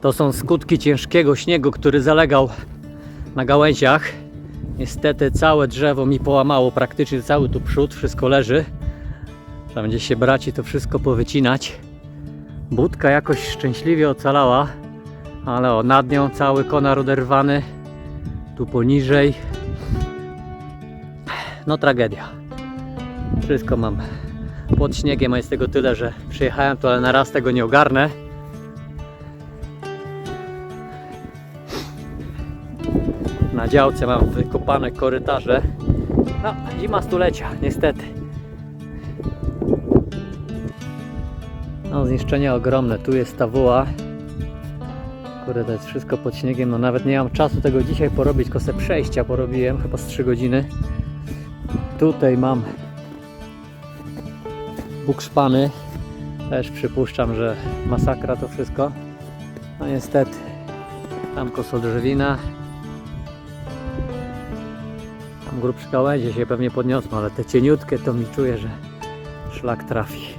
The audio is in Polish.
To są skutki ciężkiego śniegu, który zalegał na gałęziach. Niestety całe drzewo mi połamało, praktycznie cały tu przód, wszystko leży. Trzeba będzie się brać i to wszystko powycinać. Budka jakoś szczęśliwie ocalała, ale o, nad nią cały konar oderwany. Tu poniżej. No tragedia. Wszystko mam pod śniegiem, a jest tego tyle, że przyjechałem tu, ale na raz tego nie ogarnę. Na działce mam wykopane korytarze. No, zima stulecia, niestety. No, zniszczenia ogromne. Tu jest ta woła. Kurde, to jest wszystko pod śniegiem. No, nawet nie mam czasu tego dzisiaj porobić, se przejścia porobiłem, chyba z 3 godziny. Tutaj mam bukszpany. Też przypuszczam, że masakra to wszystko. No niestety. Tam kosodrzewina. Grubsze gałęzie się pewnie podniosą, ale te cieniutkie to mi czuję, że szlak trafi.